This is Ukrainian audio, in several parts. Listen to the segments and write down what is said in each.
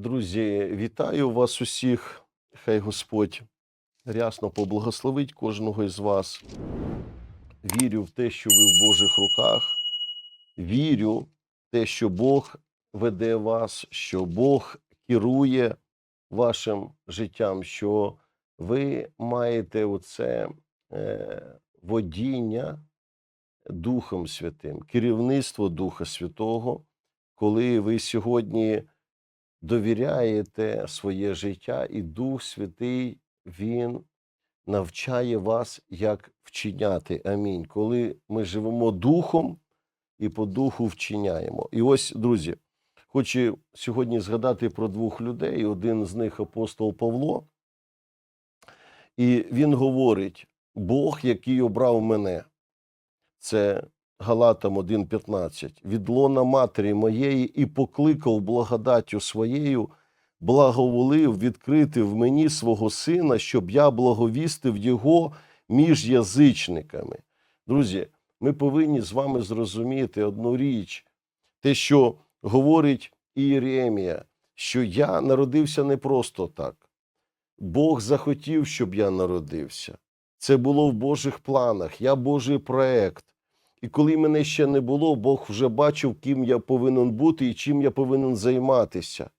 Друзі, вітаю вас усіх. Хай Господь рясно поблагословить кожного із вас. Вірю в те, що ви в Божих руках. Вірю в те, що Бог веде вас, що Бог керує вашим життям, що ви маєте оце е, водіння Духом Святим, керівництво Духа Святого, коли ви сьогодні довіряєте своє життя, і Дух Святий Він навчає вас, як вчиняти. Амінь. Коли ми живемо духом і по духу вчиняємо. І ось, друзі, хочу сьогодні згадати про двох людей. Один з них апостол Павло. І він говорить: Бог, який обрав мене, це Галатам 1.15, від лона матері моєї і покликав благодаттю своєю, благоволив відкрити в мені свого сина, щоб я благовістив його між язичниками. Друзі, ми повинні з вами зрозуміти одну річ, те, що говорить Ієремія, що я народився не просто так. Бог захотів, щоб я народився. Це було в Божих планах. Я Божий проект. І коли мене ще не було, Бог вже бачив, ким я повинен бути і чим я повинен займатися.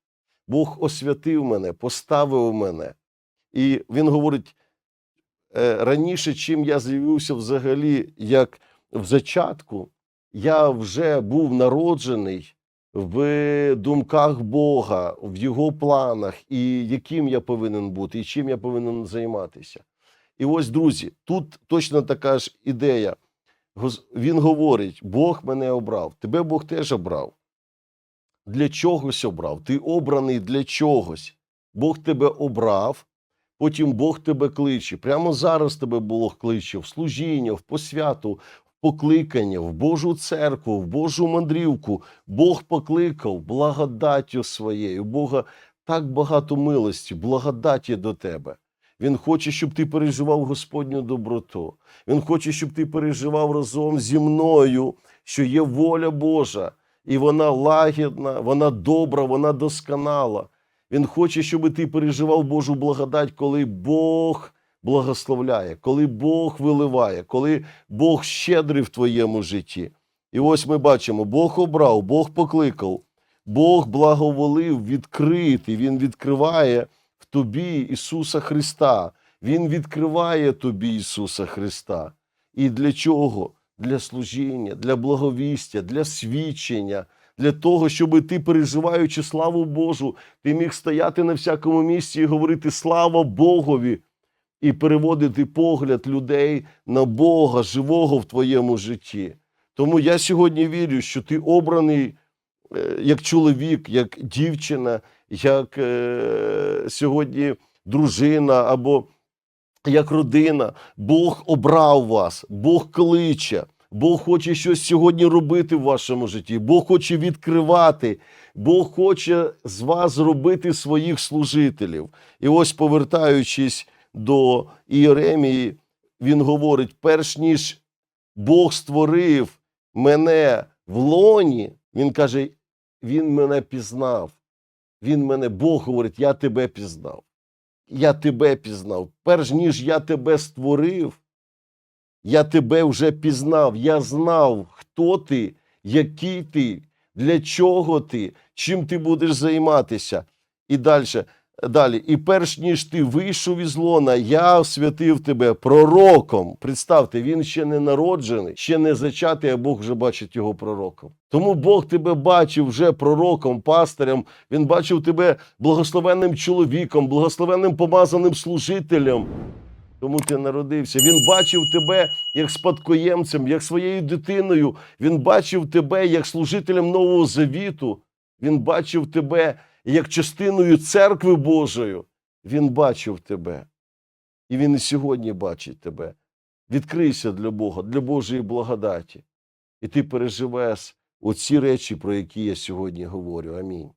Бог освятив мене, поставив мене. І він говорить: «Е, раніше, чим я з'явився взагалі, як в зачатку, я вже був народжений в думках Бога, в його планах, і яким я повинен бути, і чим я повинен займатися. І ось, друзі, тут точно така ж ідея. Він говорить: Бог мене обрав, тебе Бог теж обрав. Для чогось обрав. Ти обраний для чогось. Бог тебе обрав, потім Бог тебе кличе. Прямо зараз тебе Бог кличе в служіння, в посвяту, в покликання, в Божу церкву, в Божу мандрівку. Бог покликав благодаттю своєю. Бога так багато милості, благодаті до тебе. Він хоче, щоб ти переживав Господню доброту. Він хоче, щоб ти переживав разом зі мною, що є воля Божа, і вона лагідна, вона добра, вона досконала. Він хоче, щоб ти переживав Божу благодать, коли Бог благословляє, коли Бог виливає, коли Бог щедрий в твоєму житті. І ось ми бачимо: Бог обрав, Бог покликав, Бог благоволив відкрити, Він відкриває тобі Ісуса Христа. Він відкриває тобі Ісуса Христа. І для чого? Для служіння, для благовістя, для свідчення, для того, щоб ти, переживаючи славу Божу, ти міг стояти на всякому місці і говорити слава Богові, і переводити погляд людей на Бога, живого в твоєму житті. Тому я сьогодні вірю, що ти обраний е, як чоловік, як дівчина, як е, сьогодні дружина або як родина. Бог обрав вас, Бог кличе, Бог хоче щось сьогодні робити в вашому житті, Бог хоче відкривати, Бог хоче з вас зробити своїх служителів. І ось, повертаючись до Іеремії, він говорить: перш ніж Бог створив мене в лоні, він каже, Він мене пізнав. Він мене, Бог говорить, я тебе пізнав. Я тебе пізнав. Перш ніж я тебе створив, я тебе вже пізнав. Я знав, хто ти, який ти, для чого ти, чим ти будеш займатися. І далі. Далі, і перш ніж ти вийшов із лона, я освятив тебе пророком. Представте, він ще не народжений, ще не зачатий, а Бог вже бачить його пророком. Тому Бог тебе бачив вже пророком, пастирем. Він бачив тебе благословенним чоловіком, благословенним помазаним служителем. Тому ти народився. Він бачив тебе як спадкоємцем, як своєю дитиною. Він бачив тебе як служителем Нового Завіту. Він бачив тебе як частиною церкви Божої. Він бачив тебе. І він і сьогодні бачить тебе. Відкрийся для Бога, для Божої благодаті. І ти переживеш оці речі, про які я сьогодні говорю. Амінь.